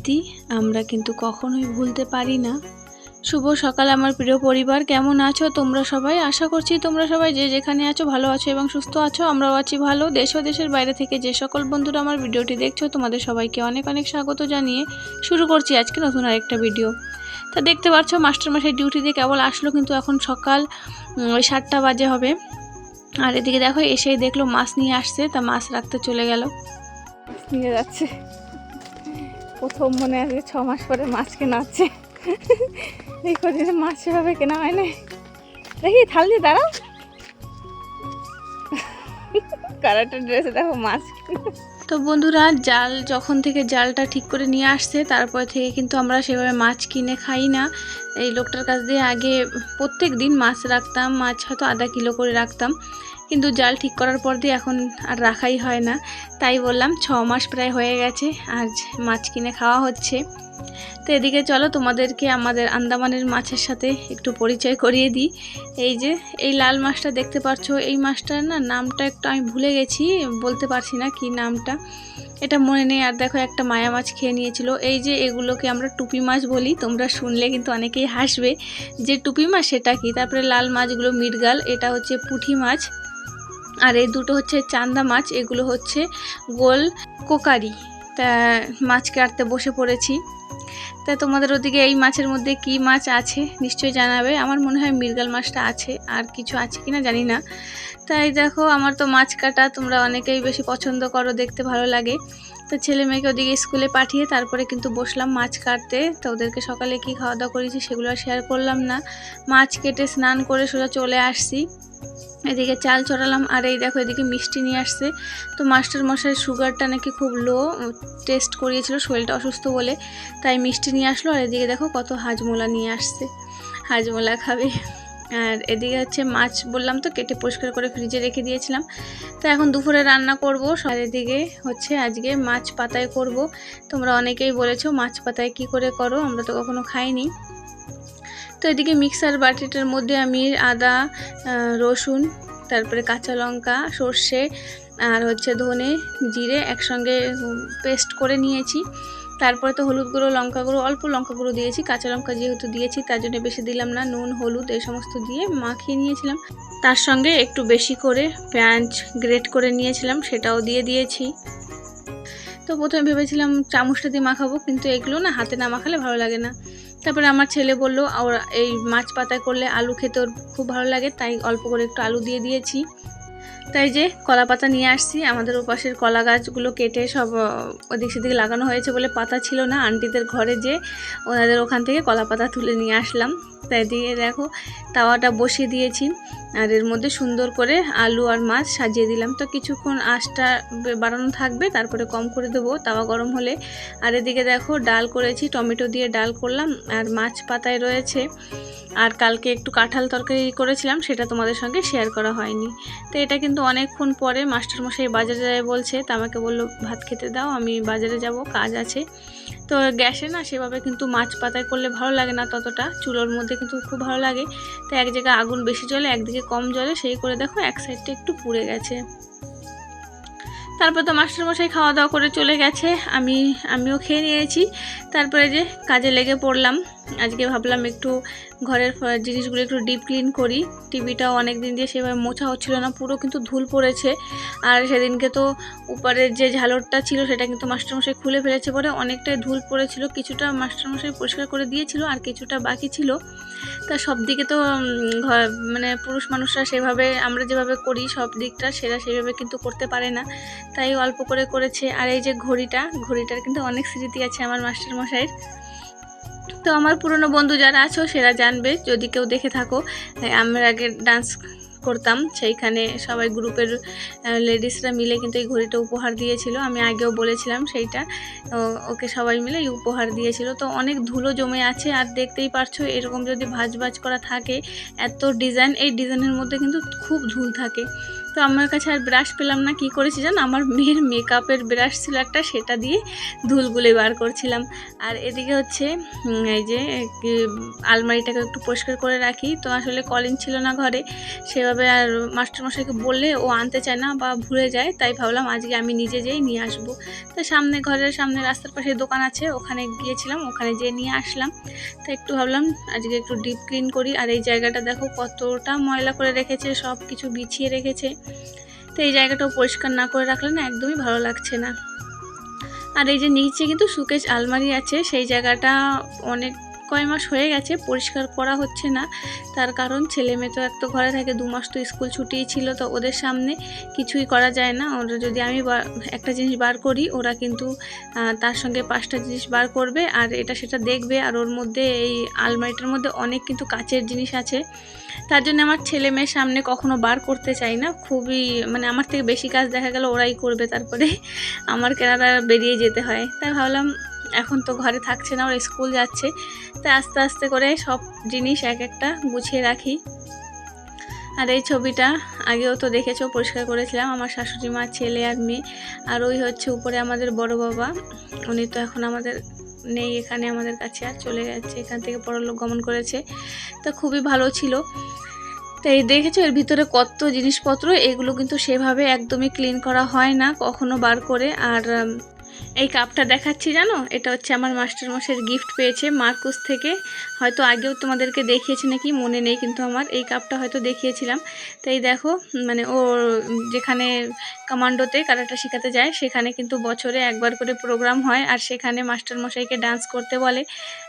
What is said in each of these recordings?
স্মৃতি আমরা কিন্তু কখনোই ভুলতে পারি না। শুভ সকাল আমার প্রিয় পরিবার, কেমন আছো তোমরা সবাই? আশা করছি তোমরা সবাই যে যেখানে আছো ভালো আছো এবং সুস্থ আছো, আমরাও আছি ভালো। দেশ ও দেশের বাইরে থেকে যে সকল বন্ধুরা আমার ভিডিওটি দেখছ, তোমাদের সবাইকে অনেক অনেক স্বাগত জানিয়ে শুরু করছি আজকে নতুন আরেকটা ভিডিও তা দেখতে পাচ্ছ, মাস্টারমশাই ডিউটি দিয়ে কেবল আসলো, কিন্তু এখন সকাল ওই সাতটা বাজে হবে। আর এদিকে দেখো, এসেই দেখল মাছ নিয়ে আসছে, তা মাছ রাখতে চলে গেল। নিয়ে যাচ্ছে। প্রথম মনে আছে ছ মাস পরে মাছ কেনা হচ্ছে এই কদিনে মাছ সেভাবে কেনা হয় না দেখি, থাল দিয়ে দাঁড়াও। কারাটা ড্রেসে দেখো মাছ। তো বন্ধুরা, জাল যখন থেকে জালটা ঠিক করে নিয়ে আসছে, তারপর থেকে কিন্তু আমরা সেভাবে মাছ কিনে খাই না। এই লোকটার কাছ দিয়ে আগে প্রত্যেক দিন মাছ রাখতাম, মাছ হয়তো আধা কিলো করে রাখতাম। কিন্তু জাল ঠিক করার পর দিয়ে এখন আর রাখাই হয় না। তাই বললাম ছ মাস প্রায় হয়ে গেছে আর মাছ কিনে খাওয়া হচ্ছে। তো এদিকে চলো তোমাদেরকে আমাদের আন্দামানের মাছের সাথে একটু পরিচয় করিয়ে দিই। এই যে, এই লাল মাছটা দেখতে পাচ্ছ এই মাছটার না নামটা একটু আমি ভুলে গেছি, বলতে পারছি না কি নামটা। এটা মনে নেই, আর দেখো একটা মায়া মাছ খেয়ে নিয়েছিল। এই যে এগুলোকে আমরা টুপি মাছ বলি, তোমরা শুনলে কিন্তু অনেকেই হাসবে। যে টুপি মাছ সেটা কি? তারপরে লাল মাছগুলো মিরগাল এটা হচ্ছে পুঁটি মাছ। আর এই দুটো হচ্ছে চান্দা মাছ, এগুলো হচ্ছে গোল কোকারি। তা মাছ কাটতে বসে পড়েছি। তা তোমাদের ওদিকে এই মাছের মধ্যে কি মাছ আছে নিশ্চয়ই জানাবে। আমার মনে হয় মৃগাল মাছটা আছে, আর কিছু আছে কিনা জানি না। তাই দেখো, আমার তো মাছ কাটা তোমরা অনেকেই বেশি পছন্দ করো, দেখতে ভালো লাগে। তো ছেলে মেয়েকে ওদিকে স্কুলে পাঠিয়ে তারপরে কিন্তু বসলাম মাছ কাটতে। তো ওদেরকে সকালে কি খাওয়া দাওয়া করেছি সেগুলো শেয়ার করলাম না। মাছ কেটে স্নান করে সোজা চলে আসছি। এদিকে চাল চড়ালাম, আর এই দেখো এদিকে মিষ্টি নিয়ে আসছে। তো মাস্টার মশাই সুগারটা নাকি খুব লো টেস্ট করিয়েছিল, শরীরটা অসুস্থ বলে। তাই মিষ্টি নিয়ে আসলো, আর এদিকে দেখো কত হাজমোলা নিয়ে আসছে। হাজমোলা খাবে। আর এদিকে হচ্ছে মাছ বললাম তো, কেটে পরিষ্কার করে ফ্রিজে রেখে দিয়েছিলাম। তো এখন দুপুরে রান্না করব আর এদিকে হচ্ছে আজকে মাছ পাতায় করব। তোমরা অনেকেই বলেছ মাছ পাতায় কি করে করো, আমরা তো কখনো খাইনি। তো এদিকে মিক্সার বাটিটার মধ্যে আমি আদা রসুন, তারপরে কাঁচা লঙ্কা, সর্ষে আর হচ্ছে ধনে জিরে একসঙ্গে পেস্ট করে নিয়েছি। তারপরে তো হলুদ গুঁড়ো, লঙ্কা গুঁড়ো, অল্প লঙ্কা গুঁড়ো দিয়েছি। কাঁচা লঙ্কা যেহেতু দিয়েছি, তার জন্য বেশি দিলাম না, নুন, হলুদ এই সমস্ত দিয়ে মাখিয়ে নিয়েছিলাম। তার সঙ্গে একটু বেশি করে পেঁয়াজ গ্রেট করে নিয়েছিলাম, সেটাও দিয়ে দিয়েছি। তো প্রথমে ভেবেছিলাম চামচটা দিয়ে মাখাবো, কিন্তু এগুলো না হাতে না মাখালে ভালো লাগে না। তারপরে আমার ছেলে বলল ওর এই মাছ পাতায় করলে আলু খেতে ওর খুব ভালো লাগে, তাই অল্প করে একটু আলু দিয়ে দিয়েছি। তাই যে কলা পাতা নিয়ে আসছি, আমাদের ওপাশের কলা গাছগুলো কেটে সব ওদিক সেদিকে লাগানো হয়েছে বলে পাতা ছিল না। আন্টিদের ঘরে যে ওনাদের ওখান থেকে কলা পাতা তুলে নিয়ে আসলাম। তাই দিয়ে দেখো তাওয়াটা বসিয়ে দিয়েছি। আর এর মধ্যে সুন্দর করে আলু আর মাছ সাজিয়ে দিলাম। তো কিছুক্ষণ আঁচটা বাড়ানো থাকবে, তারপরে কম করে দেবো তাওয়া গরম হলে। আর এদিকে দেখো ডাল করেছি, টমেটো দিয়ে ডাল করলাম আর মাছ পাতায় রয়েছে। আর কালকে একটু কাঁঠাল তরকারি করেছিলাম, সেটা তোমাদের সঙ্গে শেয়ার করা হয়নি। তো এটা কিন্তু অনেকক্ষণ পরে মাস্টারমশাই বাজারে যায় বলছে, তা আমাকে বলল, ভাত খেতে দাও, আমি বাজারে যাব, কাজ আছে। তো গ্যাসে না সেভাবে কিন্তু মাছ পাতায় করলে ভালো লাগে না ততটা। চুলোর মধ্যে কিন্তু খুব ভালো লাগে। তো এক জায়গায় আগুন বেশি জলে একদিকে কম জলে সেই করে দেখো এক সাইডটা একটু পুড়ে গেছে। তারপর তো মাস্টারমশাই খাওয়া দাওয়া করে চলে গেছে। আমি, আমিও খেয়ে নিয়েছি। তারপরে যে কাজে লেগে পড়লাম। আজকে ভাবলাম একটু ঘরের জিনিসগুলো একটু ডিপ ক্লিন করি। টিভিটাও অনেক দিন দিয়ে সেভাবে মোছা হচ্ছিল না, পুরো কিন্তু ধুল পড়েছে। আর সেদিনকে তো উপরের যে ঝালরটা ছিল সেটা কিন্তু মাস্টারমশাই খুলে ফেলেছে পরে অনেকটাই ধুল পড়েছিল, কিছুটা মাস্টারমশাই পরিষ্কার করে দিয়েছিল আর কিছুটা বাকি ছিল। তা সব দিকে তো মানে পুরুষ মানুষরা সেভাবে, আমরা যেভাবে করি সব দিকটা সেরা সেভাবে কিন্তু করতে পারে না। তাই অল্প করে করেছে। আর এই যে ঘড়িটা, ঘড়িটার কিন্তু অনেক স্মৃতি আছে আমার মাস্টারমশাইয়ের। তো আমার পুরনো বন্ধু যারা আছো, সেরা জানবে, যদি কেউ দেখে থাকো। আমরা আগে ডান্স করতাম, সেইখানে সবাই গ্রুপের লেডিসরা মিলে কিন্তু এই ঘড়িটা উপহার দিয়েছিল। আমি আগেও বলেছিলাম সেইটা। ওকে সবাই মিলে এই উপহার দিয়েছিল। তো অনেক ধুলো জমে আছে, আর দেখতেই পারছ, এরকম যদি ভাজ ভাজ করা থাকে, এত ডিজাইন এই ডিজাইনের মধ্যে কিন্তু খুব ধুল থাকে। তো আমার কাছে আর ব্রাশ পেলাম না, কি করেছি জানো? আমার মেয়ের মেকআপের ব্রাশ ছিল একটা, সেটা দিয়ে ধুলগুলি বার করছিলাম। আর এদিকে হচ্ছে এই যে আলমারিটাকে একটু পরিষ্কার করে রাখি। তো আসলে কলিং ছিল না ঘরে, সেভাবে আর মাস্টারমশাইকে বললে ও আনতে চায় না বা ভুলে যায়, তাই ভাবলাম আজকে আমি নিজে যেয়ে নিয়ে আসব। তো সামনে ঘরের সামনে রাস্তার পাশে দোকান আছে, ওখানে গিয়েছিলাম, ওখানে যেয়ে নিয়ে আসলাম। তো একটু ভাবলাম আজকে একটু ডিপ ক্লিন করি। আর এই জায়গাটা দেখো কতটা ময়লা করে রেখেছে সব কিছু বিছিয়ে রেখেছে। তো এই জায়গাটাও পরিষ্কার না করে রাখলে না একদমই ভালো লাগছে না। আর এই যে নিচে কিন্তু সুকেশ আলমারি আছে, সেই জায়গাটা অনেক কয় মাস হয়ে গেছে, পরিষ্কার করা হচ্ছে না। তার কারণ ছেলে মেয়ে তো এক তো ঘরে থাকে, দু মাস তো স্কুল ছুটিই ছিল, তো ওদের সামনে কিছুই করা যায় না। ওরা যদি আমি একটা জিনিস বার করি, ওরা কিন্তু তার সঙ্গে পাঁচটা জিনিস বার করবে, আর এটা সেটা দেখবে, আর ওর মধ্যে এই আলমারিটার মধ্যে অনেক কিন্তু কাচের জিনিস আছে। তার জন্য আমার ছেলে মেয়ের সামনে কখনো বার করতে চাই না, খুবই মানে আমার থেকে বেশি কাজ দেখা গেল, ওরাই করবে। তারপরে আমার কেনাটা বেরিয়ে যেতে হয়। তাই ভাবলাম এখন তো ঘরে থাকছে না, ওরা স্কুল যাচ্ছে। তাই আস্তে আস্তে করে সব জিনিস এক একটা গুছিয়ে রাখি। আর এই ছবিটা আগেও তো দেখেছ, পরিষ্কার করেছিলাম। আমার শাশুড়ি মা, ছেলে আর মেয়ে। আর ওই হচ্ছে উপরে আমাদের বড় বাবা। উনি তো এখন আমাদের নেই এখানে, আমাদের কাছে আর চলে গেছে। এখান থেকে পরলোক গমন করেছে। তো খুবই ভালো ছিল। তাই দেখেছ, এর ভিতরে কত জিনিসপত্র, এগুলো কিন্তু সেভাবে একদমই ক্লিন করা হয় না কখনো বার করে। আর এই কাপটা দেখাচ্ছি জানো? এটা হচ্ছে আমার মাস্টারমশাইয়ের গিফট পেয়েছে মার্কুস থেকে। হয়তো আগেও তোমাদেরকে দেখিয়েছি নাকি, মনে নেই কিন্তু আমার। এই কাপটা হয়তো দেখিয়েছিলাম। তো এই দেখো মানে ও যেখানে কমান্ডোতে কারাটা শেখাতে যায়, সেখানে কিন্তু বছরে একবার করে প্রোগ্রাম হয়। আর সেখানে মাস্টারমশাইকে ডান্স করতে বলে।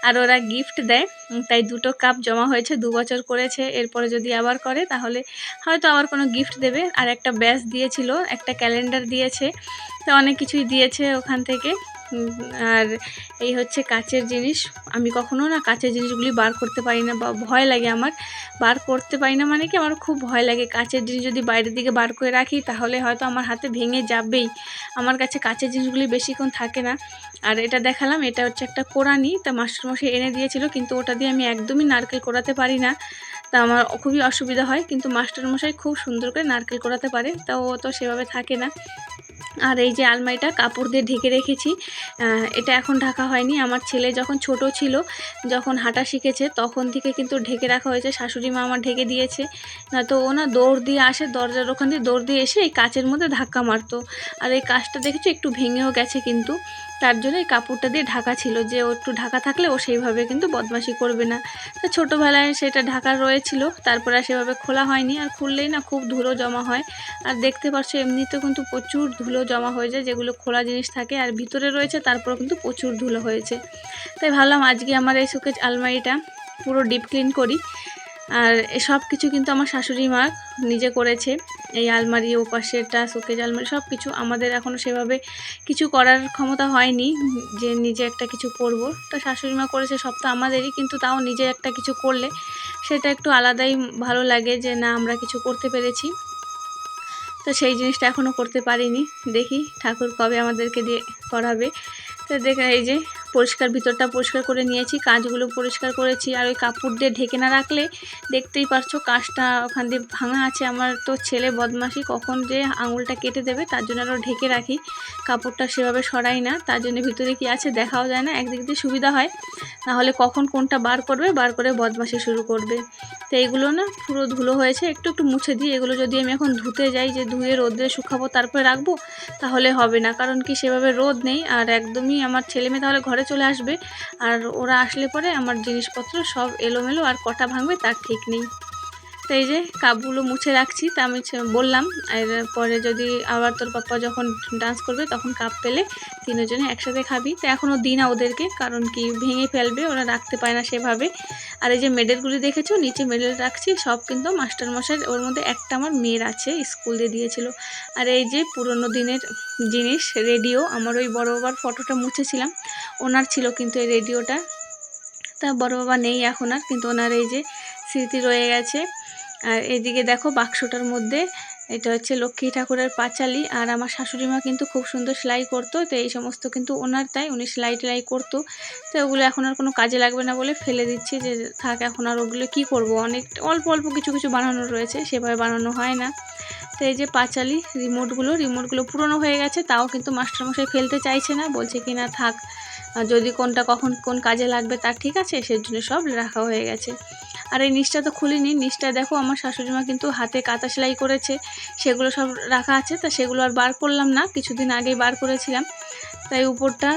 আর ওরা গিফট দেয়। তাই দুটো কাপ জমা হয়েছে, দু বছর করেছে। এরপরে যদি আবার করে, তাহলে হয়তো আবার কোনো গিফট দেবে। আর একটা ব্যাস দিয়েছিল, একটা ক্যালেন্ডার দিয়েছে। তো অনেক কিছুই দিয়েছে ওখান থেকে। আর এই হচ্ছে কাচের জিনিস। আমি কখনো না কাচের জিনিসগুলি বার করতে পারি না বা ভয় লাগে আমার। বার করতে পারি না মানে কি আমার খুব ভয় লাগে। কাচের জিনিস যদি বাইরের দিকে বার করে রাখি তাহলে হয়তো আমার হাতে ভেঙে যাবেই। আমার কাছে কাচের জিনিসগুলি বেশিক্ষণ থাকে না। আর এটা দেখালাম, এটা হচ্ছে একটা কোরআনি তা মাস্টারমশাই এনে দিয়েছিল, কিন্তু ওটা দিয়ে আমি একদমই নারকেল কোরাতে পারি না। তা আমার খুবই অসুবিধা হয়, কিন্তু মাস্টারমশাই খুব সুন্দর করে নারকেল কোরাতে পারে। তা ও তো সেভাবে থাকে না। আর এই যে আলমারিটা কাপড় দিয়ে ঢেকে রেখেছি এটা এখন ঢাকা হয়নি। আমার ছেলে যখন ছোট ছিল, যখন হাঁটা শিখেছে, তখন থেকে কিন্তু ঢেকে রাখা হয়েছে। শাশুড়ি মা আমার ঢেকে দিয়েছে। না তো ও না দৌড় দিয়ে আসে, দরজার ওখান দিয়ে দৌড় দিয়ে এসে এই কাচের মধ্যে ধাক্কা মারতো। আর এই কাজটা দেখেছ, একটু ভেঙেও গেছে কিন্তু। তার জন্য এই কাপড়টা দিয়ে ঢাকা ছিল যে, ও একটু ঢাকা থাকলে ও সেইভাবে কিন্তু বদমাশি করবে না। তো ছোটোবেলায় সেটা ঢাকা রয়েছিল, তারপরে আর সেভাবে খোলা হয়নি। আর খুললেই না খুব ধুলো জমা হয়। আর দেখতে পাচ্ছ এমনিতেও কিন্তু প্রচুর ধুলো জমা হয়ে যায়, যেগুলো খোলা জিনিস থাকে আর ভিতরে রয়েছে তারপরে কিন্তু প্রচুর ধুলো হয়েছে। তাই ভাবলাম আজকে আমার এই সুকেজ আলমারিটা পুরো ডিপ ক্লিন করি। আর সব কিছু কিন্তু আমার শাশুড়ি মা নিজে করেছে। এই আলমারি, ওপাশেরটা শোকেজ আলমারি সব কিছু আমাদের এখনও সেভাবে কিছু করার ক্ষমতা হয়নি, যে নিজে একটা কিছু করব। তো শাশুড়ি মা করেছে, সব তো আমাদেরই, কিন্তু তাও নিজে একটা কিছু করলে সেটা একটু আলাদাই ভালো লাগে যে না, আমরা কিছু করতে পেরেছি। তো সেই জিনিসটা এখনও করতে পারিনি। দেখি ঠাকুর কবে আমাদেরকে দিয়ে করাবে। তো দেখে এই যে পরিষ্কার ভিতরটা পরিষ্কার করে নিয়েছি, কাজগুলো পরিষ্কার করেছি। আর ওই কাপড় দিয়ে ঢেকে না রাখলে দেখতেই পারছ কাজটা ওখান দিয়ে ভাঙা আছে। আমার তো ছেলে বদমাশি, কখন যে আঙুলটা কেটে দেবে তার জন্য আরও ঢেকে রাখি। কাপড়টা সেভাবে সরাই না, তার জন্য ভিতরে কি আছে দেখাও যায় না, একদিক দিয়ে সুবিধা হয়। নাহলে কখন কোনটা বার করবে, বার করে বদমাশি শুরু করবে। তো এইগুলো না পুরো ধুলো হয়েছে, একটু একটু মুছে দিই। এগুলো যদি আমি এখন ধুতে যাই যে ধুয়ে রোদে শুকাবো, তারপরে রাখব, তাহলে হবে না। কারণ কি সেভাবে রোদ নেই আর একদমই আমার ছেলে মেয়ে তাহলে ঘরে চলে আসবে। আর ওরা আসলে পরে আমার জিনিসপত্র সব এলোমেলো আর কটা ভাঙবে তার ঠিক নেই। তো এই যে কাপগুলো মুছে রাখছি, তা আমি বললাম পরে যদি আবার তোর পাপ্পা যখন ডান্স করবে তখন কাপ পেলে তিনজনে একসাথে খাবি। তো এখনও দিই না ওদেরকে, কারণ কি ভেঙে ফেলবে, ওরা রাখতে পায় না সেভাবে। আর এই যে মেডেলগুলি দেখেছ, নিচে মেডেল রাখছি, সব কিন্তু মাস্টারমশাই, ওর মধ্যে একটা আমার মেয়ের আছে, স্কুল দিয়ে দিয়েছিল। আর এই যে পুরনো দিনের জিনিস, রেডিও, আমার ওই বড় বাবার ফটোটা মুছেছিলাম, ওনার ছিল কিন্তু এই রেডিওটা। তা বড় বাবা নেই এখন আর, কিন্তু ওনার এই যে স্মৃতি রয়ে গেছে। আর এদিকে দেখো বাক্সটার মধ্যে, এটা হচ্ছে লক্ষ্মী ঠাকুরের পাঁচালি, আর আমার শাশুড়ি মা কিন্তু খুব সুন্দর সেলাই করতো, তো এই সমস্ত কিন্তু ওনার তাই, উনি সেলাই টেলাই করতো। তো ওগুলো এখন আর কোনো কাজে লাগবে না বলে ফেলে দিচ্ছি যে, থাক এখন আর ওগুলো কী করব? অনেক, অল্প অল্প কিছু কিছু বানানো রয়েছে, সেভাবে বানানো হয় না। তো এই যে পাঁচালি, রিমোটগুলো রিমোটগুলো পুরনো হয়ে গেছে, তাও কিন্তু মাস্টারমশাই ফেলতে চাইছে না, বলছে কি না, থাক, যদি কোনটা কখন কোন কাজে লাগবে তার ঠিক আছে সেই জন্য সব রাখা হয়ে গেছে। আর এই নিচটা তো খুলিনি, নিচটা দেখো আমার শাশুড়ি মা কিন্তু হাতে কাঁথা সেলাই করেছে, সেগুলো সব রাখা আছে, তা সেগুলো আর বার করলাম না, কিছুদিন আগেই বার করেছিলাম। তাই উপরটা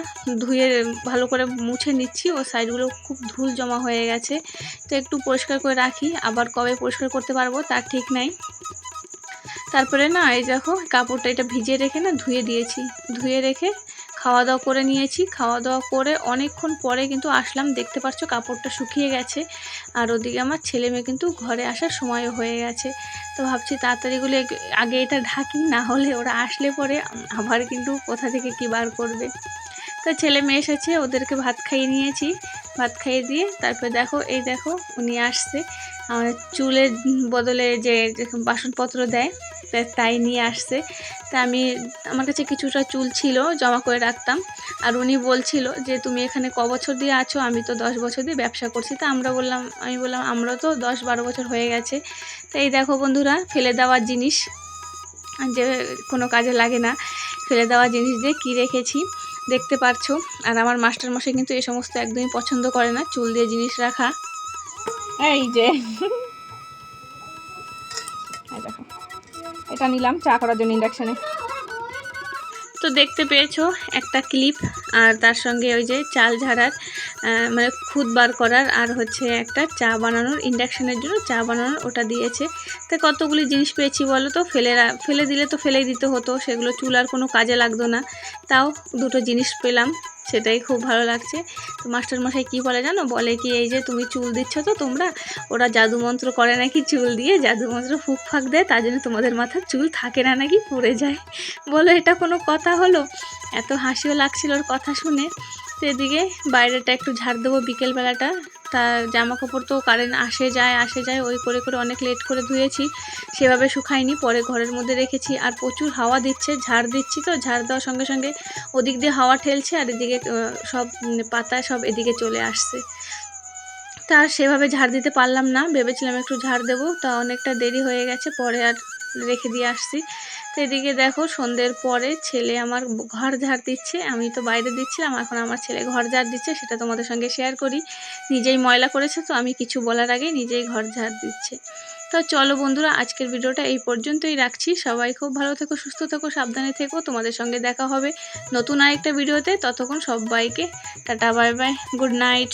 ধুয়ে ভালো করে মুছে নিচ্ছি, ও সাইডগুলো খুব ধুল জমা হয়ে গেছে, তো একটু পরিষ্কার করে রাখি, আবার কবে পরিষ্কার করতে পারব তার ঠিক নাই। তারপরে না, এই দেখো কাপড়টা এটা ভিজিয়ে রেখে না ধুয়ে দিয়েছি। ধুয়ে রেখে খাওয়া দাওয়া করে নিয়েছি। খাওয়া দাওয়া করে অনেকক্ষণ পরে কিন্তু আসলাম। দেখতে পাচ্ছ কাপড়টা শুকিয়ে গেছে। আর ওদিকে আমার ছেলে মেয়ে কিন্তু ঘরে আসার সময়ও হয়ে গেছে। তো ভাবছি তাড়াতাড়িগুলো আগে এটা ঢাকি, না হলে ওরা আসলে পরে আবার কিন্তু কোথা থেকে কী বার করবে। তো ছেলে মেয়ে এসেছে, ওদেরকে ভাত খাইয়ে নিয়েছি। ভাত খাইয়ে দিয়ে তারপরে দেখো, এই দেখো উনি আসছে। চুলের বদলে যে বাসনপত্র দেয় তাই নিয়ে আসছে। তা আমি, আমার কাছে কিছুটা চুল ছিল, জমা করে রাখতাম। আর উনি বলছিল যে, তুমি এখানে ক বছর দিয়ে আছো? আমি তো দশ বছর দিয়ে ব্যবসা করছি। তা আমরা বললাম, আমি বললাম, আমরা তো দশ বারো বছর হয়ে গেছে। তো এই দেখো বন্ধুরা, ফেলে দেওয়ার জিনিস, যে কোনো কাজে লাগে না। ফেলে দেওয়া জিনিস দিয়ে কী রেখেছি, দেখতে পারছ? আর আমার মাস্টারমশাই কিন্তু এই সমস্ত একদমই পছন্দ করে না, চুল দিয়ে জিনিস রাখা। এই যে। দেখো। এটা নিলাম চা করার জন্য ইন্ডাকশানে তো দেখতে পেয়েছ একটা ক্লিপ আর তার সঙ্গে ওই যে চাল ঝাড়ার মানে খুদ বার করার আর হচ্ছে একটা চা বানানোর ইন্ডাকশানের জন্য চা বানানোর ওটা দিয়েছে। তো কতগুলি জিনিস পেয়েছি বলো তো? ফেলে ফেলে দিলে তো ফেলেই দিতে হতো, সেগুলো চুল আর কোনো কাজে লাগতো না। তাও দুটো জিনিস পেলাম। সেটাই খুব ভালো লাগছে। তো মাস্টারমশাই কী বলে জানো? বলে কি, এই যে তুমি চুল দিচ্ছ তো তোমরা, ওরা জাদুমন্ত্র করে নাকি চুল দিয়ে জাদুমন্ত্র ফুক ফাঁক দেয়, তার জন্য তোমাদের মাথার চুল থাকে না নাকি, পড়ে যায়। বলো, এটা কোনো কথা হলো? এত হাসিও লাগছিল ওর কথা শুনে। সেদিকে বাইরেটা একটু ঝাড় দেবো বিকেলবেলাটা। তা জামা কাপড় তো কারেন্ট আসে যায় আসে যায়, ওই করে করে অনেক লেট করে ধুয়েছি। সেভাবে শুকায়নি, পরে ঘরের মধ্যে রেখেছি। আর প্রচুর হাওয়া দিচ্ছে, ঝাড় দিচ্ছি তো, ঝাড় দেওয়ার সঙ্গে সঙ্গে ওদিক দিয়ে হাওয়া ঠেলছে আর এদিকে সব পাতা সব এদিকে চলে আসছে। তা সেভাবে ঝাড় দিতে পারলাম না, ভেবেছিলাম একটু ঝাড় দেবো, তা অনেকটা দেরি হয়ে গেছে, পরে আর রেখে দিয়ে আসছি। এদিকে দেখো সন্ধ্যের পরে ছেলে আমার ঘর ঝাড় দিচ্ছে, আমি তো বাইরে দিচ্ছিলাম, এখন আমার ছেলে ঘর ঝাড় দিচ্ছে, সেটা তোমাদের সঙ্গে শেয়ার করি। নিজেই ময়লা করেছে তো, আমি কিছু বলার আগে নিজেই ঘর ঝাড় দিচ্ছে। তো চলো বন্ধুরা, আজকের ভিডিওটা এই পর্যন্তই রাখছি। সবাই খুব ভালো থেকো, সুস্থ থেকো, সাবধানে থেকো। তোমাদের সঙ্গে দেখা হবে নতুন আরেকটা ভিডিওতে। ততক্ষণ সবাইকে tata bye bye good night